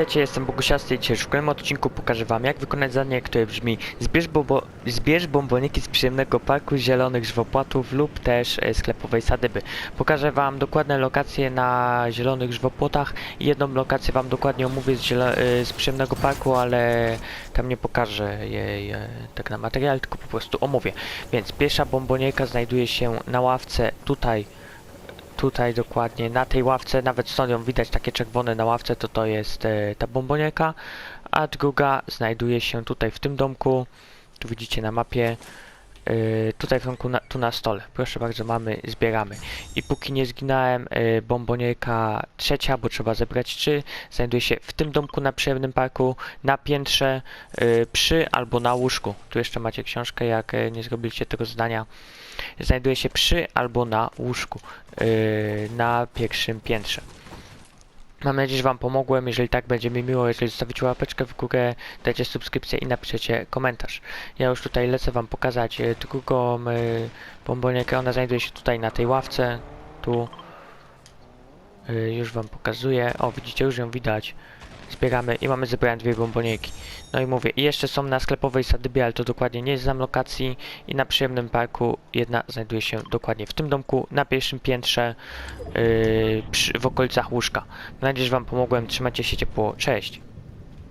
Witajcie, jestem Bogusiasty i dzisiaj w kolejnym odcinku pokażę wam jak wykonać zadanie, które brzmi zbierz, bobo, zbierz bomboniki z przyjemnego parku zielonych żwopłotów lub też e, sklepowej sadyby. Pokażę wam dokładne lokacje na zielonych żwopłotach i jedną lokację wam dokładnie omówię z, e, z przyjemnego parku, ale tam nie pokażę jej e, tak na materiale, tylko po prostu omówię. Więc pierwsza bombonieka znajduje się na ławce tutaj tutaj dokładnie na tej ławce, nawet stąd ją widać takie czerwone na ławce, to to jest e, ta bombonieka, a druga znajduje się tutaj w tym domku, tu widzicie na mapie, e, tutaj w domku na, tu na stole. Proszę bardzo, mamy, zbieramy. I póki nie zginąłem, e, bombonieka trzecia, bo trzeba zebrać trzy, znajduje się w tym domku na przyjemnym parku, na piętrze, e, przy albo na łóżku. Tu jeszcze macie książkę, jak e, nie zrobiliście tego zdania. Znajduje się przy albo na łóżku yy, na pierwszym piętrze. Mam nadzieję, że Wam pomogłem. Jeżeli tak, będzie mi miło, jeżeli zostawicie łapeczkę w górę, dajcie subskrypcję i napiszecie komentarz. Ja już tutaj lecę Wam pokazać e, drugą bombonię, ona znajduje się tutaj na tej ławce. Tu już Wam pokazuję. O, widzicie, już ją widać. Zbieramy i mamy zebrane dwie bombonieki. No i mówię, i jeszcze są na sklepowej sadybie, ale to dokładnie nie znam lokacji. I na przyjemnym parku jedna znajduje się dokładnie w tym domku, na pierwszym piętrze, yy, przy, w okolicach łóżka. Mam nadzieję, że Wam pomogłem. Trzymajcie się ciepło. Cześć!